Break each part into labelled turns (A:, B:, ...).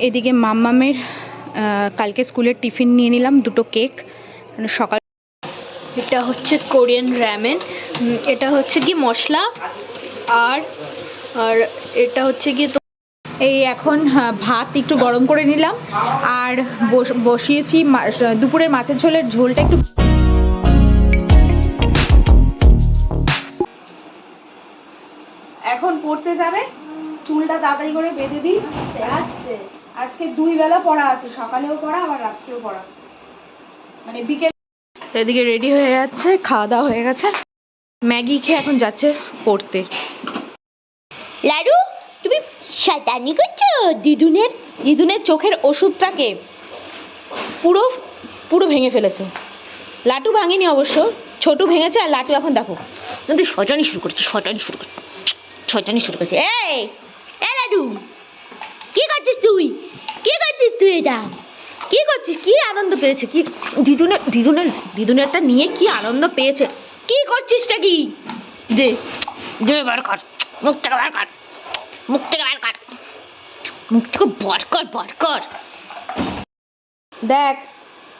A: এদিকে মাম্মামের কালকে স্কুলের টিফিন নিয়ে নিলাম দুটো কেক মানে সকাল এটা হচ্ছে কোরিয়ান র্যামেন। এটা হচ্ছে কি মশলা আর আর এটা হচ্ছে কি তো এই এখন ভাত একটু গরম করে নিলাম আর বস- বসিয়েছি মা- দুপুরের মাছের ঝোলের ঝোলটা একটু এখন পড়তে যাবে চুলটা তাড়াতাড়ি করে বেঁধে দিই। আজকে দুই বেলা পড়া আছে সকালেও পড়া আবার রাত্রেও পড়া। মানে বিকেল এদিকে রেডি হয়ে যাচ্ছে খাওয়া দাওয়া হয়ে গেছে। ম্যাগি খেয়ে এখন যাচ্ছে পড়তে। লাডু তুমি শয়তানি করছ? দিদুনের দিদুনের চোখের ওষুধটাকে পুরো পুরো ভেঙে ফেলেছে। লাটু ভাঙেনি অবশ্য ছোটু ভেঙেছে আর লাটু এখন দেখো। কিন্তু শুরু করছে শটানি শুরু করছে শটানি শুরু করছে। এই এ লাডু। কি করছিস তুই? কি করছিস তুই এটা? কি করছিস? কি আনন্দ পেয়েছে? কি দিদুনের দিদুনের, দিদুনেরটা নিয়ে কি আনন্দ পেয়েছে? কি করছিসটা কি? দে দে বার কর, মুখ থেকে বার কর, মুখ থেকে বার কর, মুখ থেকে বার কর বার কর। দেখ,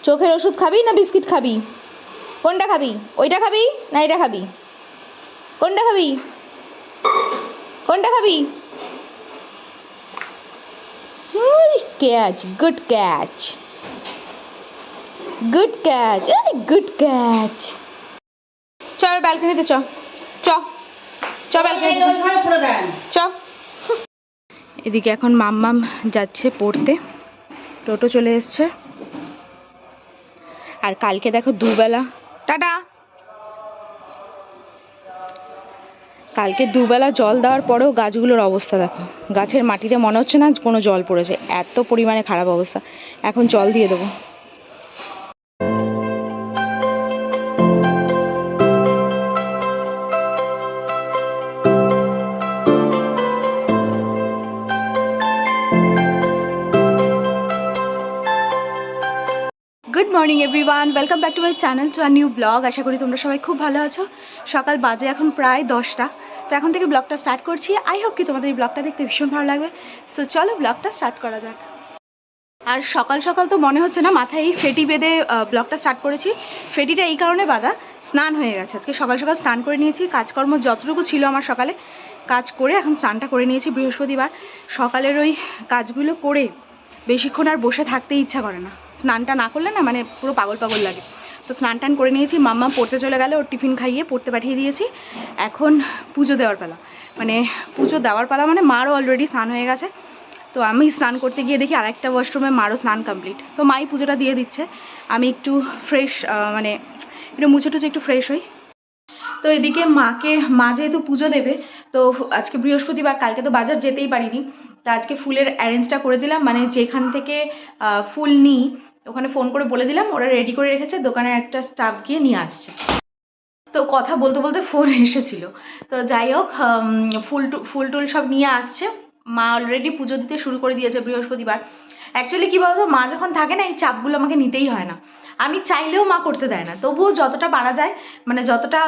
A: চোখের ওষুধ খাবি না বিস্কিট খাবি? কোনটা খাবি? ওইটা খাবি না এটা খাবি? কোনটা খাবি? কোনটা খাবি? Catch good catch good catch good catch চল ব্যালকনিতে চ। চ। চ ব্যালকনিতে চ। এদিকে এখন মাম্মাম যাচ্ছে পড়তে। টোটো চলে এসছে। আর কালকে দেখো দুবেলা। টাটা! কালকে দুবেলা জল দেওয়ার পরেও গাছগুলোর অবস্থা দেখো। গাছের মাটিতে মনে হচ্ছে না কোনো জল পড়েছে। এত পরিমাণে খারাপ অবস্থা। এখন জল দিয়ে দেবো। Good morning everyone welcome back to my channel to our new vlog আশা করি তোমরা সবাই খুব ভালো আছো। সকাল বাজে, এখন প্রায় দশটা। তো এখন থেকে ব্লগটা স্টার্ট করছি। আই হোপ কি তোমাদের এই ব্লগটা দেখতে ভীষণ ভালো লাগবে। সো চলো ব্লগটা স্টার্ট করা যাক। আর সকাল সকাল তো মনে হচ্ছে না, মাথায় এই ফেটি বেঁধে ব্লগটা স্টার্ট করেছি। ফেটিটা এই কারণে বাঁধা, স্নান হয়ে গেছে। আজকে সকাল সকাল স্নান করে নিয়েছি, কাজকর্ম যতটুকু ছিল আমার সকালে, কাজ করে এখন স্নানটা করে নিয়েছি বৃহস্পতিবার। সকালের ওই কাজগুলো করে বেশিক্ষণ আর বসে থাকতে ইচ্ছা করে না। স্নানটা না করলে না মানে পুরো পাগল পাগল লাগে। তো স্নান টান করে নিয়েছি, মাম্মা পড়তে চলে গেলে, ওর টিফিন খাইয়ে পড়তে পাঠিয়ে দিয়েছি। এখন পুজো দেওয়ার পালা। মানে পুজো দেওয়ার পালা মানে মারও অলরেডি স্নান হয়ে গেছে। তো আমি স্নান করতে গিয়ে দেখি আরেকটা ওয়াশরুমে মারও স্নান কমপ্লিট তো মাই পুজোটা দিয়ে দিচ্ছে। আমি একটু ফ্রেশ মানে একটু মুছে টুছে একটু ফ্রেশ হই। তো এদিকে মাকে, মা যেহেতু পুজো দেবে, তো আজকে বৃহস্পতিবার, কালকে তো বাজার যেতেই পারিনি। তা আজকে ফুলের অ্যারেঞ্জটা করে দিলাম। মানে যেখান থেকে ফুল নিই ওখানে ফোন করে বলে দিলাম, ওরা রেডি করে রেখেছে দোকানের একটা স্টাফ গিয়ে নিয়ে আসছে। তো কথা বলতে বলতে ফোন এসেছিল। তো যাই হোক ফুল ফুল টুল সব নিয়ে আসছে। মা অলরেডি পুজো দিতে শুরু করে দিয়েছে বৃহস্পতিবার। অ্যাকচুয়ালি কী বলতো, মা যখন থাকে না, এই চাপগুলো আমাকে নিতেই হয় না। আমি চাইলেও মা করতে দেয় না। তবুও যতটা পারা যায় মানে যতটা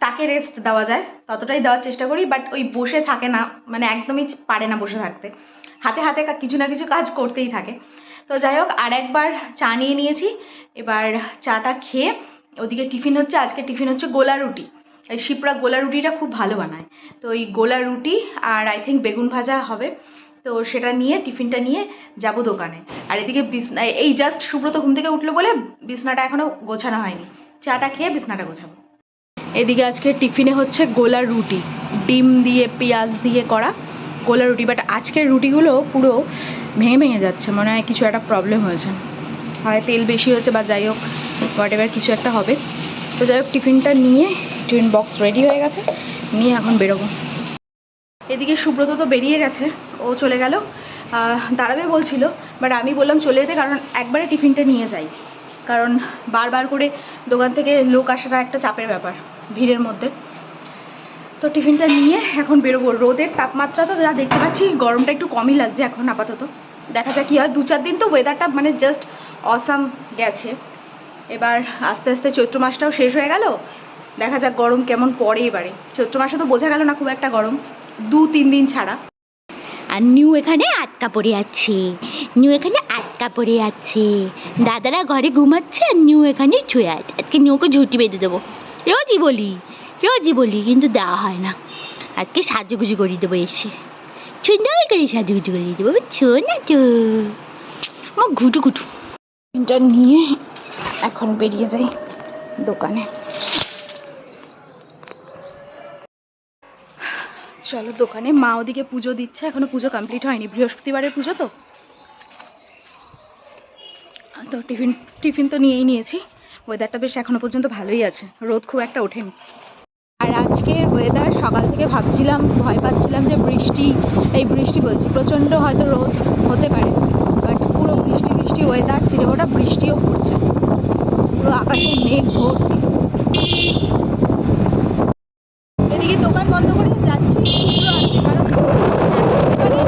A: তাকে রেস্ট দেওয়া যায়, ততটাই দেওয়ার চেষ্টা করি। বাট ওই বসে থাকে না মানে একদমই পারে না বসে থাকতে। হাতে হাতে কিছু না কিছু কাজ করতেই থাকে। তো যাই হোক আর একবার চা নিয়ে নিয়েছি। এবার চাটা খেয়ে ওদিকে টিফিন হচ্ছে, আজকে টিফিন হচ্ছে গোলা রুটি। এই শিপরা গোলা রুটিটা খুব ভালো বানায়। তো এই গোলা রুটি আর আই থিঙ্ক বেগুন ভাজা হবে। তো সেটা নিয়ে, টিফিনটা নিয়ে যাব দোকানে। আর এদিকে বিছনা, এই জাস্ট সুব্রত ঘুম থেকে উঠল বলে বিছনাটা এখনও গোছানো হয়নি। চাটা খেয়ে বিছনাটা গোছাবো। এদিকে আজকে টিফিনে হচ্ছে গোলা রুটি। ডিম দিয়ে, পেঁয়াজ দিয়ে করা। গোলা রুটি বাট আজকের রুটিগুলো পুরো ভেঙে ভেঙে যাচ্ছে। মনে হয় কিছু একটা প্রবলেম হয়েছে। হয় তেল বেশি হয়েছে বা যাই হোক হোয়াট এভার কিছু একটা হবে। তো যাই হোক, টিফিনটা নিয়ে টিফিন বক্স রেডি হয়ে গেছে। নিয়ে এখন বেরোবো। এদিকে সুব্রত তো বেরিয়ে গেছে। ও চলে গেল। দাঁড়াবে বলছিল বাট আমি বললাম চলে যেতে কারণ একবারে টিফিনটা নিয়ে যাই। কারণ বারবার করে দোকান থেকে লোক আসাটা একটা চাপের ব্যাপার ভিড়ের মধ্যে। তো টিফিনটা নিয়ে এখন বেরোবো। রোদের তাপমাত্রা তো যা দেখতে পাচ্ছি, গরমটা একটু কমই লাগছে এখন আপাতত। দেখা যাক কী হয়। দু চার দিন তো ওয়েদারটা মানে জাস্ট অসাম গেছে। এবার আস্তে আস্তে চৈত্র মাসটাও শেষ হয়ে গেল। দেখা যাক গরম কেমন পড়ে এবারে। চৈত্র মাসে তো বোঝা গেল না খুব একটা গরম। দু তিন দিন ছাড়া।
B: আর নিউ এখানে আটকা পড়ে আছে। নিউ এখানে আটকা পড়ে আছে। দাদারা ঘরে ঘুমাচ্ছে আর নিউ এখানে শুয়ে আছে। আজকে নিউকে ঝুঁটি বেঁধে দেবো। রোজই বলি রোজই বলি, কিন্তু দেওয়া হয় না। আজকে সাজুগুজু করিয়ে দেবো এসে। সুন্দর করে সাজুগুজু করিয়ে দেবো, বুঝছ না তো? আমার ঘুটু ঘুটু।
A: এটা নিয়ে এখন বেরিয়ে যাই দোকানে। চলো দোকানে, মা ওদিকে পুজো দিচ্ছে, এখনও পুজো কমপ্লিট হয়নি। বৃহস্পতিবারের পুজো তো? তো টিফিন টিফিন তো নিয়েই নিয়েছি। ওয়েদারটা বেশ এখনও পর্যন্ত ভালোই আছে। রোদ খুব একটা ওঠেনি। আর আজকের ওয়েদার সকাল থেকে ভাবছিলাম, ভয় পাচ্ছিলাম যে বৃষ্টি, এই বৃষ্টি বলছি, প্রচণ্ড হয়তো রোদ হতে পারে বাট পুরো বৃষ্টি বৃষ্টি ওয়েদার ছিল, ওটা বৃষ্টিও পড়ছে। পুরো আকাশে মেঘ ভর্তি। এদিকে দোকান বন্ধ করে যাচ্ছি কারণ এখানে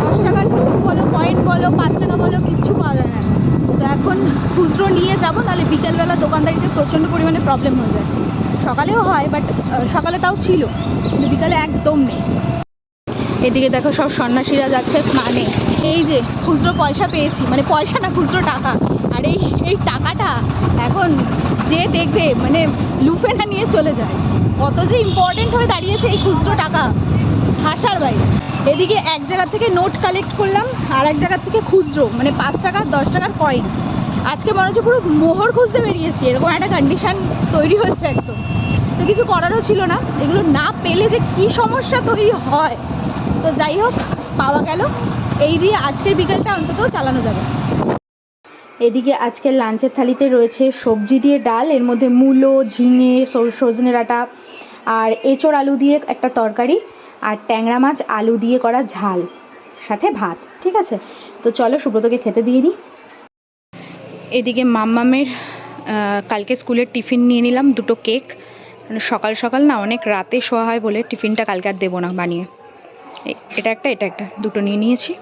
A: দশ টাকার নোট বলো কয়েন বলো পাঁচ টাকা বলো কিচ্ছু পাওয়া যায় না তো এখন খুচরো নিয়ে যাব নাহলে বিকেলবেলা দোকানদারিতে প্রচণ্ড পরিমাণে প্রবলেম হয়ে যায়। সকালেও হয় বাট সকালে তাও ছিল, কিন্তু বিকালে একদম নেই। এদিকে দেখো সব সন্ন্যাসীরা যাচ্ছে স্নানে। এই যে, খুচরো পয়সা পেয়েছি মানে পয়সা না, খুচরো টাকা। আর এই এই টাকাটা এখন যে দেখবে মানে লুফে না নিয়ে চলে যায়। কত যে ইম্পর্টেন্ট হয়ে দাঁড়িয়েছে এই খুচরো টাকা, হাসার বাইরে। এদিকে এক জায়গা থেকে নোট কালেক্ট করলাম, আর এক জায়গা থেকে খুচরো মানে পাঁচ টাকা, দশ টাকার কয়েন আজকে মনে হচ্ছে পুরো মোহর খুঁজতে বেরিয়েছি, এরকম একটা কন্ডিশন তৈরি হয়েছে একদম। তো কিছু করারও ছিল না, এগুলো না পেলে যে কি সমস্যা তৈরি হয়। তো যাই হোক, পাওয়া গেল। এই দিয়ে আজকের বিকেলটা অন্তত চালানো যাবে। এদিকে আজকের লাঞ্চের থালিতে রয়েছে সবজি দিয়ে ডাল, এর মধ্যে মূলো, ঝিঙে সজনে ডাঁটা আর এঁচড় আলু দিয়ে একটা তরকারি আর ট্যাংরা মাছ, আলু দিয়ে করা ঝাল, সাথে ভাত, ঠিক আছে? তো চলো সুব্রতকে খেতে দিয়ে দিই এদিকে মাম্মামের কালকে স্কুলের টিফিন নিয়ে নিলাম, দুটো কেক। মানে সকাল সকাল না অনেক রাতে শোয়া হয় বলে টিফিনটা কালকে আর দেবো না বানিয়ে। এটা একটা এটা একটা, দুটো নিয়ে নিয়েছি।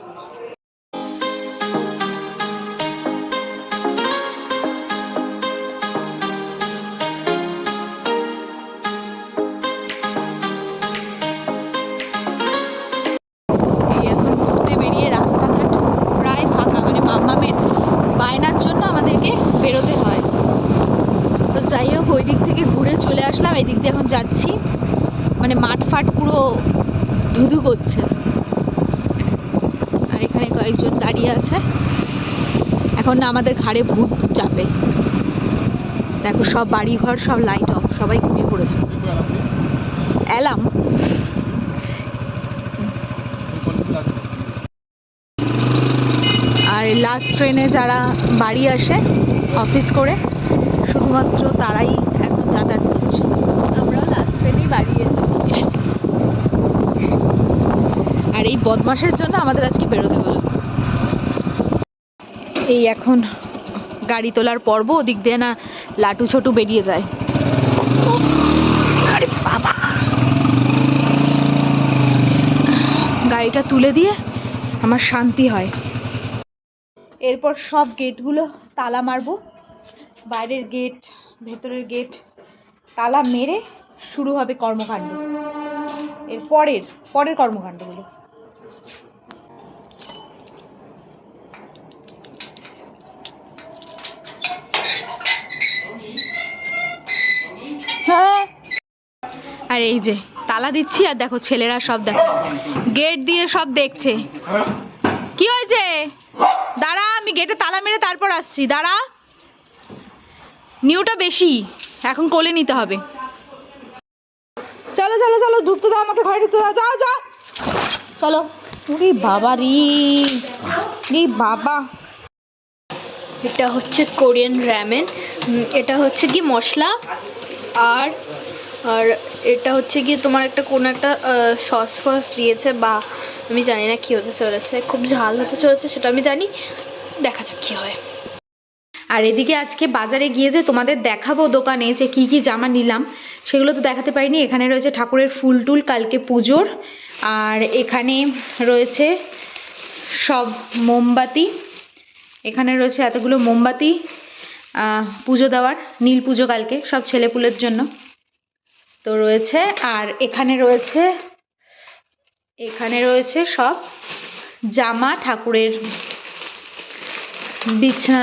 A: আছে এখন না আমাদের ঘাড়ে ভূত চাপে। দেখো, সব বাড়ি ঘর সব লাইট অফ সবাই ঘুমিয়ে পড়েছে। অ্যালাম আর লাস্ট ট্রেনে যারা বাড়ি আসে অফিস করে, শুধুমাত্র তারাই এখন যাতায়াত করছে। আমরা লাস্ট ট্রেনেই বাড়ি এসেছি। আর এই বদমাসের জন্য আমাদের আজকে বেরোতে হলো। এই এখন গাড়ি তোলার পর্ব, ওদিক দিয়ে না লাটু ছোটু বেরিয়ে যায়। গাড়িটা তুলে দিয়ে আমার শান্তি হয়। এরপর সব গেটগুলো তালা মারবো। বাইরের গেট, ভেতরের গেট, তালা মেরে শুরু হবে কর্মকাণ্ড। এর পরের পরের কর্মকাণ্ডগুলো। এই যে, তালা দিচ্ছি আর দেখো ছেলেরা সব দেখো। গেট দিয়ে সব দেখছে। কি হয়েছে? দাঁড়া, আমি গেটে তালা মেরে তারপর আসছি। দাঁড়া। নিউটা বেশি, এখন কোলে নিতে হবে। চলো চলো চলো, ঢুকতে দাও আমাকে, ঘরে ঢুকতে দাও। যাও যাও। চলো। উরি বাবা রে বাবা।
B: এটা হচ্ছে কোরিয়ান র্যামেন এটা হচ্ছে কি মশলা আর আর এটা হচ্ছে গিয়ে তোমার একটা কোনো একটা সস ফস দিয়েছে বা আমি জানি না কি হতে চলেছে, খুব ঝাল হতে চলেছে সেটা আমি জানি, দেখা যাক কি হয়।
A: আর এদিকে আজকে বাজারে গিয়ে যে তোমাদের দেখাবো দোকানে যে কি কি জামা নিলাম, সেগুলো তো দেখাতে পারিনি, এখানে রয়েছে ঠাকুরের ফুল টুল, কালকে পুজোর, আর এখানে রয়েছে সব মোমবাতি, এখানে রয়েছে এতগুলো মোমবাতি পুজো দেওয়ার, নীল পুজো কালকে, সব ছেলেপুলের জন্য। তো রয়েছে, আর এখানে রয়েছে এখানে রয়েছে সব জামা ঠাকুরের বিছানা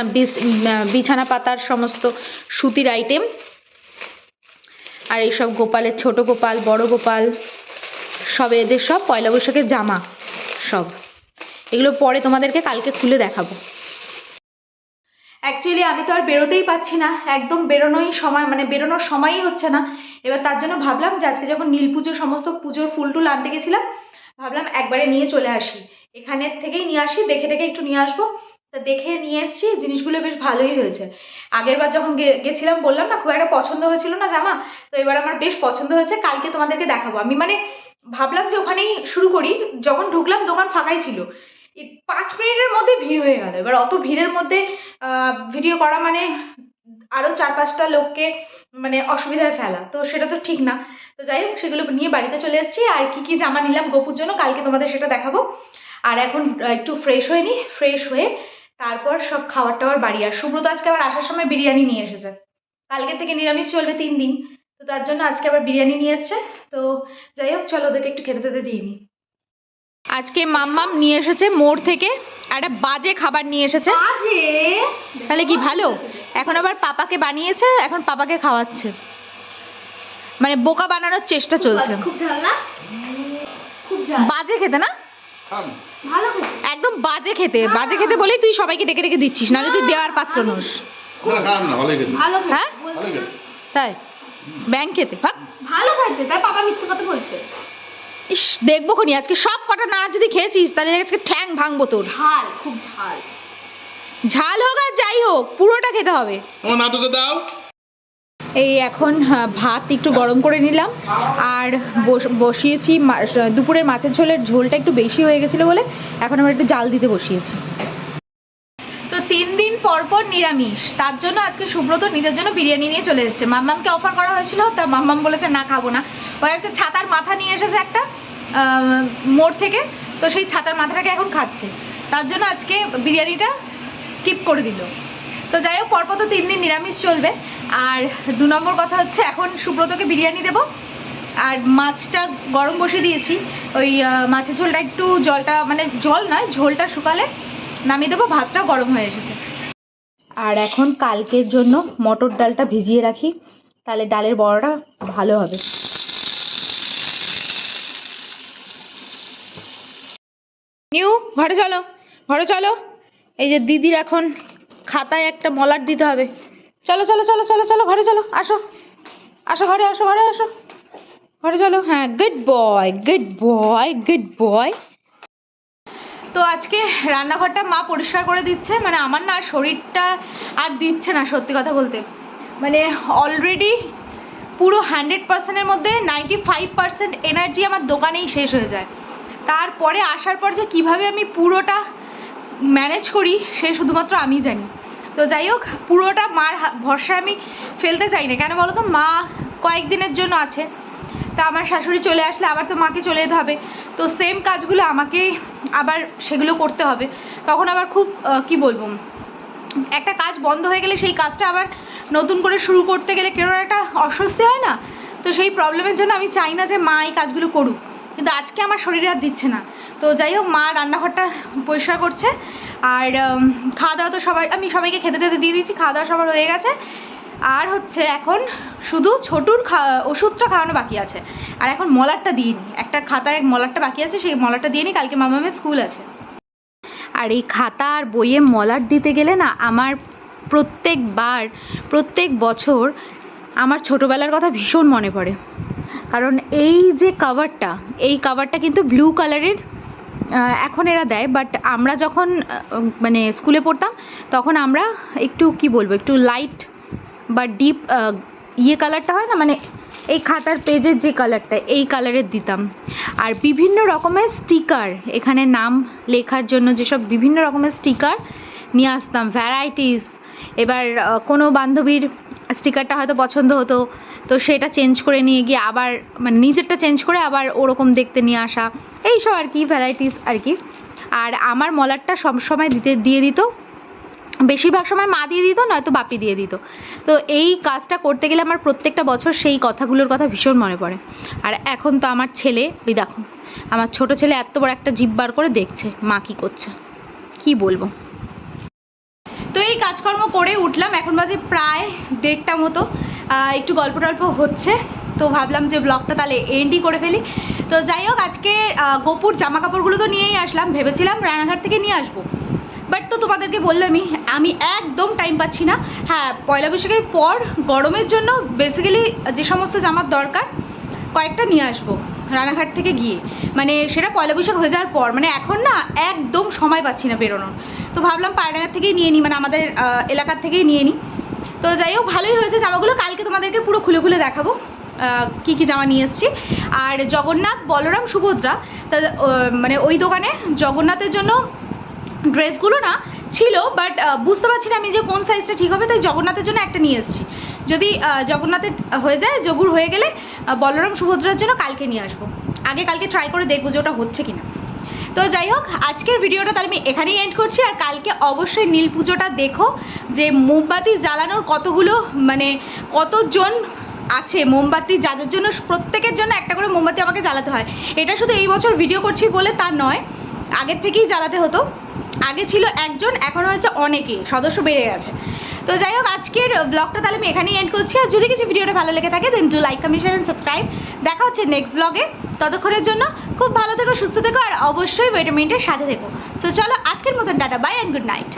A: বিছানা পাতার সমস্ত সুতির আইটেম আর এইসব গোপালের ছোট গোপাল, বড় গোপাল, সব এদের সব পয়লা বৈশাখের জামা সব। এগুলো পরে তোমাদেরকে কালকে খুলে দেখাবো। অ্যাকচুয়ালি আমি তো আর বেরোতেই পাচ্ছি না। একদম বেরোনোই সময় মানে বেরোনোর সময়ই হচ্ছে না। এবার তার জন্য ভাবলাম যে আজকে যখন নীল পুজো, সমস্ত পুজোর ফুল টুল আনতে গেছিলাম, ভাবলাম একবারে নিয়ে চলে আসি। এখানের থেকেই নিয়ে আসি, দেখে দেখে একটু নিয়ে আসব। তা দেখে নিয়ে এসেছি, জিনিসগুলো বেশ ভালোই হয়েছে। আগের বার যখন গেছিলাম, বললাম না, খুব একটা পছন্দ হয়েছিল না জামা, তো এবার আমার বেশ পছন্দ হয়েছে, কালকে তোমাদেরকে দেখাবো। আমি মানে ভাবলাম যে ওখানেই শুরু করি। যখন ঢুকলাম, দোকান ফাঁকাই ছিল। পাঁচ মিনিটের মধ্যে ভিড় হয়ে গেল। এবার অত ভিড়ের মধ্যে ভিডিও করা মানে আরও চার পাঁচটা লোককে মানে অসুবিধায় ফেলা। তো সেটা তো ঠিক না। তো যাই হোক, সেগুলো নিয়ে বাড়িতে চলে এসেছি। আর কি কি জামা নিলাম গোপুর জন্য, কালকে তোমাদের সেটা দেখাবো। আর এখন একটু ফ্রেশ হয়ে নিই ফ্রেশ হয়ে তারপর সব খাবার টাবার বাড়ি আর সুব্রত আজকে আবার আসার সময় বিরিয়ানি নিয়ে এসেছে। কালকে থেকে নিরামিষ চলবে তিন দিন। তো তার জন্য আজকে আবার বিরিয়ানি নিয়ে এসছে। তো যাই হোক, চলো ওদেরকে একটু খেতে খেতে দিয়ে নিই আজকে মাম্মাম নিয়ে এসেছে মোড় থেকে একটা বাজে খাবার নিয়ে এসেছে। তাহলে কি ভালো? এখন আবার পাপাকে বানিয়েছে এখন পাপাকে খাওয়াচ্ছে। মানে বোকা বানানোর চেষ্টা চলছে। বাজে খেতে না? একদম বাজে খেতে। বাজে খেতে বলেই তুই সবাইকে ডেকে ডেকে দিচ্ছিস নাহলে তুই দেওয়ার পাত্র নোস। হ্যাঁ? তাই? ব্যাংক খেতে ভাগ।
B: ভালো খাইতে তাই পাপা মিথ্যে কথা বলছে।
A: ইস দেখব খনি আজকে সব কটা না যদি খেয়েছিস তাহলে আজকে ঠ্যাং ভাঙবো তোর।
B: ঝাল খুব ঝাল।
A: ঝাল হোক আর যাই হোক পুরোটা খেতে হবে।
C: আমার নাতুকে দাও।
A: এই এখন হ্যাঁ, ভাত একটু গরম করে নিলাম আর বস- বসিয়েছি মা- দুপুরের মাছের ঝোলের ঝোলটা একটু বেশি হয়ে গেছিল বলে এখন আমরা একটু জাল দিতে বসিয়েছি। তো তিন দিন পর পর নিরামিষ তার জন্য আজকে সুব্রত নিজের জন্য বিরিয়ানি নিয়ে চলে এসেছে। মাম্মামকে অফার করা হয়েছিল তা মাম্মাম বলেছে না খাব না। ওই আজকে ছাতার মাথা নিয়ে এসেছে একটা মোড় থেকে, তো সেই ছাতার মাথাটাকে এখন খাচ্ছে। তার জন্য আজকে বিরিয়ানিটা স্কিপ করে দিল। তো যাই হোক, পরপর তো তিন দিন নিরামিষ চলবে। আর দু নম্বর কথা হচ্ছে, এখন সুব্রতকে বিরিয়ানি দেবো। আর মাছটা গরম বসে দিয়েছি। ওই মাছের ঝোলটা একটু জলটা মানে জল নয়, ঝোলটা শুকালে নামিয়ে দেবো, ভাতটাও গরম হয়ে এসেছে। আর এখন কালকের জন্য মটর ডালটা ভিজিয়ে রাখি, তাহলে ডালের বড়াটা ভালো হবে। নিউ, ঘরে চলো ঘরে চলো। এই যে দিদির এখন খাতায় একটা মলাট দিতে হবে। চলো চলো চলো চলো চলো, ঘরে চলো, আসো। আসো, ঘরে আসো ঘরে আসো। ঘরে চলো হ্যাঁ good boy good boy good boy তো আজকে রান্নাঘরটা মা পরিষ্কার করে দিচ্ছে মানে আমার না শরীরটা আর দিচ্ছে না, সত্যি কথা বলতে। মানে অলরেডি পুরো হান্ড্রেড পার্সেন্টের মধ্যে নাইনটি ফাইভ পার্সেন্ট এনার্জি আমার দোকানেই শেষ হয়ে যায়। তারপরে আসার পর যে কীভাবে আমি পুরোটা ম্যানেজ করি, সে শুধুমাত্র আমি জানি। তো যাই হোক, পুরোটা মার ভরসায় আমি ফেলতে চাই না কেন বলো তো? মা কয়েকদিনের জন্য আছে। তা আমার শাশুড়ি চলে আসলে আবার তো মাকে চলে যেতে হবে। তো সেম কাজগুলো আমাকেই আবার সেগুলো করতে হবে। তখন আবার খুব কি বলব? একটা কাজ বন্ধ হয়ে গেলে সেই কাজটা আবার নতুন করে শুরু করতে গেলে কেন একটা অস্বস্তি হয় না? তো সেই প্রবলেমের জন্য আমি চাই না যে মা এই কাজগুলো করুক। কিন্তু আজকে আমার শরীরে আর দিচ্ছে না। তো যাই হোক, মা রান্নাঘরটা পরিষ্কার করছে। আর খাওয়া দাওয়া তো সবাই, আমি সবাইকে খেতে টেতে দিয়ে দিয়েছি খাওয়া দাওয়া সবার হয়ে গেছে। আর হচ্ছে এখন শুধু ছোটুর ওষুধটা খাওয়ানো বাকি আছে। আর এখন মলারটা দিয়ে নিই একটা খাতায় মলারটা বাকি আছে, সেই মলারটা দিয়ে নিই কালকে মামামের স্কুল আছে। আর এই খাতা আর বইয়ে মলার দিতে গেলে না, আমার প্রত্যেকবার, প্রত্যেক বছর আমার ছোটোবেলার কথা ভীষণ মনে পড়ে। কারণ এই যে কাভারটা এই কাভারটা কিন্তু ব্লু কালারের এখন এরা দেয় বাট আমরা যখন মানে স্কুলে পড়তাম, তখন আমরা একটু, কি বলব, একটু লাইট বা ডিপ ইয়ে কালারটা হয় না মানে এই খাতার পেজের যে কালারটা এই কালারের দিতাম। আর বিভিন্ন রকমের স্টিকার এখানে নাম লেখার জন্য যেসব বিভিন্ন রকমের স্টিকার নিয়ে আসতাম ভ্যারাইটিস এবার কোনো বান্ধবীর স্টিকারটা হয়তো পছন্দ হতো তো সেটা চেঞ্জ করে নিয়ে গিয়ে আবার মানে নিজেরটা চেঞ্জ করে আবার ওরকম দেখতে নিয়ে আসা। এইসব আর কি ভ্যারাইটিস আর কি। আর আমার মলারটা সবসময় দিতে, দিয়ে দিত। বেশিরভাগ সময় মা দিয়ে দিত, নয়তো বাপি দিয়ে দিত। তো এই কাজটা করতে গেলে আমার প্রত্যেকটা বছর সেই কথাগুলোর কথা ভীষণ মনে পড়ে। আর এখন তো আমার ছেলে ওই দেখো, আমার ছোট ছেলে এত বড় একটা জিভ বার করে দেখছে, মা কি করছে, কি বলব। তো এই কাজকর্ম করে উঠলাম, এখন বাজে প্রায় দেড়টা মতো। একটু গল্প টল্প হচ্ছে, তো ভাবলাম যে ব্লগটা তাহলে এন্ডই করে ফেলি। তো যাই হোক, আজকে গোপুর জামা কাপড়গুলো তো নিয়েই আসলাম, ভেবেছিলাম রানাঘাট থেকে নিয়ে আসব। বাট তো তোমাদেরকে বললামই, আমি একদম টাইম পাচ্ছি না। হ্যাঁ পয়লা বৈশাখের পর গরমের জন্য বেসিক্যালি যে সমস্ত জামার দরকার, কয়েকটা নিয়ে আসব। রানাঘাট থেকে গিয়ে। মানে সেটা পয়লা বৈশাখ হয়ে যাওয়ার পর মানে এখন না একদম সময় পাচ্ছি না বেরোনোর। তো ভাবলাম পায়রাঘাট থেকেই নিয়ে নিই মানে আমাদের এলাকার থেকেই নিয়ে নিই তো যাই হোক, ভালোই হয়েছে জামাগুলো। কালকে তোমাদেরকে পুরো খুলে খুলে দেখাবো কি কি জামা নিয়ে এসেছি। আর জগন্নাথ বলরাম সুভদ্রা, তা মানে ওই দোকানে জগন্নাথের জন্য ড্রেসগুলো না ছিল, বাট বুঝতে পারছি না আমি যে কোন সাইজটা ঠিক হবে, তাই জগন্নাথের জন্য একটা নিয়ে এসেছি। যদি জগন্নাথের হয়ে যায় জগুর হয়ে গেলে বলরাম সুভদ্রার জন্য কালকে নিয়ে আসব। আগে কালকে ট্রাই করে দেখব যে ওটা হচ্ছে কিনা। তো যাই হোক, আজকের ভিডিওটা তাহলে আমি এখানেই এন্ড করছি, আর কালকে অবশ্যই নীল পুজোটা দেখো, যে মোমবাতি জ্বালানোর কতগুলো মানে কতজন আছে, মোমবাতি যাদের জন্য, প্রত্যেকের জন্য একটা করে মোমবাতি আমাকে জ্বালাতে হয়। এটা শুধু এই বছর ভিডিও করছি বলে তা নয়, আগের থেকেই জ্বালাতে হতো। আগে ছিল একজন, এখন হয়েছে অনেকে, সদস্য বেড়ে গেছে। তো যাই হোক, আজকের ব্লগটা তাহলে আমি এখানেই এন্ড করছি। আর যদি কিছু ভিডিওটা ভালো লেগে থাকে then do like comment and subscribe দেখা হচ্ছে নেক্সট ব্লগে ততক্ষণের জন্য খুব ভালো থেকো, সুস্থ থেকো, আর অবশ্যই ভিটামিনটা সাথে থেকো। সো চলো, আজকের মতন, tata bye and good night